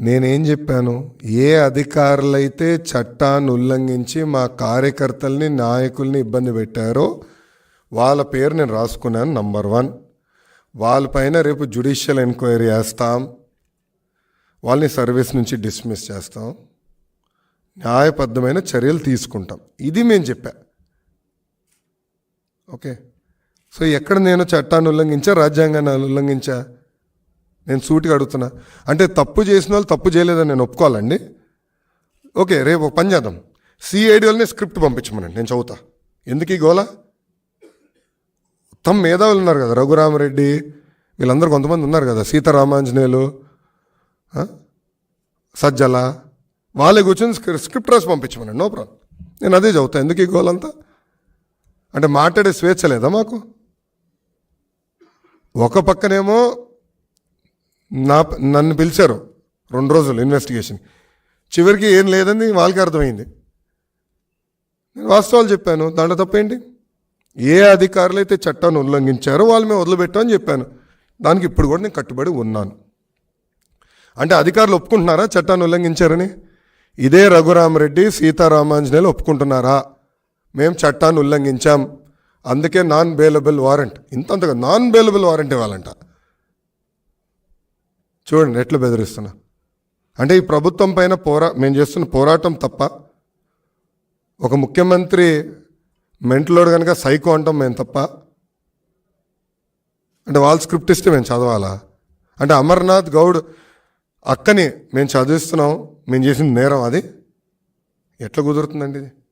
నేనేం చెప్పాను? ఏ అధికారులైతే చట్టాన్ని ఉల్లంఘించి మా కార్యకర్తల్ని నాయకుల్ని ఇబ్బంది పెట్టారో వాళ్ళ పేరు నేను రాసుకున్నాను నంబర్ వన్. వాళ్ళపైన రేపు జ్యుడిషియల్ ఎంక్వైరీ చేస్తాం. వాళ్ళని సర్వీస్ నుంచి డిస్మిస్ చేస్తాం. న్యాయబద్ధమైన చర్యలు తీసుకుంటాం. ఇది మేము చెప్పా. ఓకే? సో ఎక్కడ నేను చట్టాన్ని ఉల్లంఘించా రాజ్యాంగాన్ని ఉల్లంఘించా? నేను సూటిగా అడుగుతున్నా. అంటే తప్పు చేసిన వాళ్ళు తప్పు చేయలేదని నేను ఒప్పుకోవాలండి. ఓకే రేపు ఒక పని చేద్దాం. సిఐడి వాళ్ళని స్క్రిప్ట్ పంపించమనండి నేను చదువుతా. ఎందుకు ఈ గోల? తమ మేధావులు ఉన్నారు కదా రఘురామరెడ్డి వీళ్ళందరూ కొంతమంది ఉన్నారు కదా సీతారామాంజనేయులు సజ్జల వాళ్ళే కూర్చొని స్క్రి- స్క్రిప్ట్ రాసి పంపించమనండి నో ప్రాబ్లం. నేను అదే చదువుతా ఎందుకు ఈ గోలంతా? అంటే మాట్లాడే స్వేచ్ఛ లేదా మాకు? ఒక పక్కనేమో నా నన్ను పిలిచారు రెండు రోజులు ఇన్వెస్టిగేషన్ చివరికి ఏం లేదని వాళ్ళకి అర్థమైంది. నేను వాస్తవాలు చెప్పాను. దాంట్లో తప్పేంటి? ఏ అధికారులు అయితే చట్టాన్ని ఉల్లంఘించారో వాళ్ళు మేము వదిలిపెట్టామని చెప్పాను. దానికి ఇప్పుడు కూడా నేను కట్టుబడి ఉన్నాను. అంటే అధికారులు ఒప్పుకుంటున్నారా చట్టాన్ని ఉల్లంఘించారని? ఇదే రఘురామరెడ్డి సీతారామాంజనేయులు ఒప్పుకుంటున్నారా? మేము చట్టాన్ని ఉల్లంఘించాం. అందుకే నాన్ బెయిలబుల్ వారెంట్ ఇంతంతగా నాన్ బెయిలబుల్ వారెంట్ ఇవ్వాలంట. చూడండి ఎట్లా బెదిరిస్తున్నా. అంటే ఈ ప్రభుత్వం పైన పోరా మేము చేస్తున్న పోరాటం తప్ప ఒక ముఖ్యమంత్రి మెంటలోడు కనుక సైకో అంటాం మేము తప్ప అంటే వాళ్ళ స్క్రిప్ట్ ఇస్తే మేము చదవాలా? అంటే అమర్నాథ్ గౌడ్ అక్కని మేము చదివిస్తున్నాం మేము చేసిన నేరం అది. ఎట్లా కుదురుతుందండి ఇది?